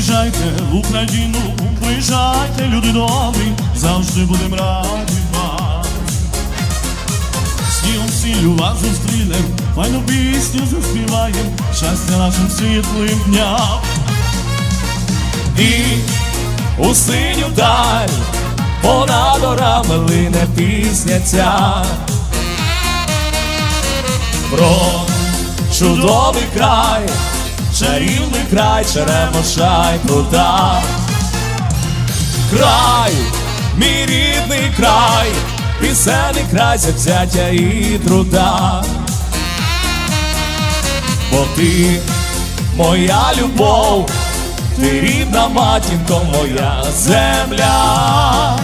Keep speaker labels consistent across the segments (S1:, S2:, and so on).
S1: Приїжджайте в Україну, приїжджайте, люди добрі, завжди будемо раді вам. Снігом сіллю вас зустрінем, файну пісню заспіваєм, щастя нашим світлим дням.
S2: І у синю даль понад горами лине пісня ця про чудовий край, чарівний край, черемоша й пруда. Край, мій рідний край, пісенний край завзяття і труда. Бо ти моя любов, ти рідна матінко, моя земля.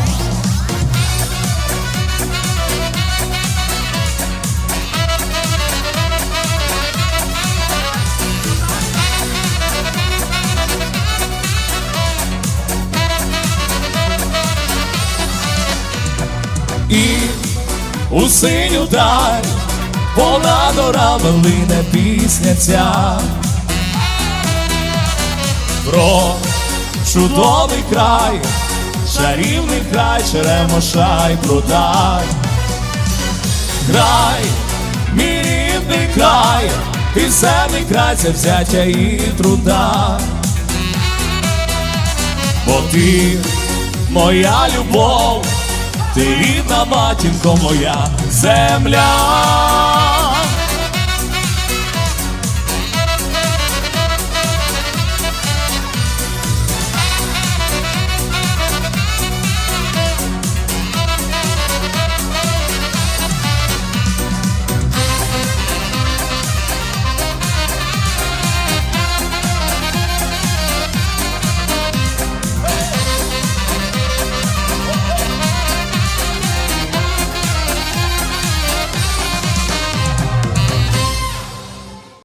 S2: І у синю даль понад горами лине пісня ця про чудовий край, чарівний край, черемоша й пруда. Край, мій рідний край, пісенний край, це взяття і труда. Бо ти моя любов, ти рідна матінко моя земля.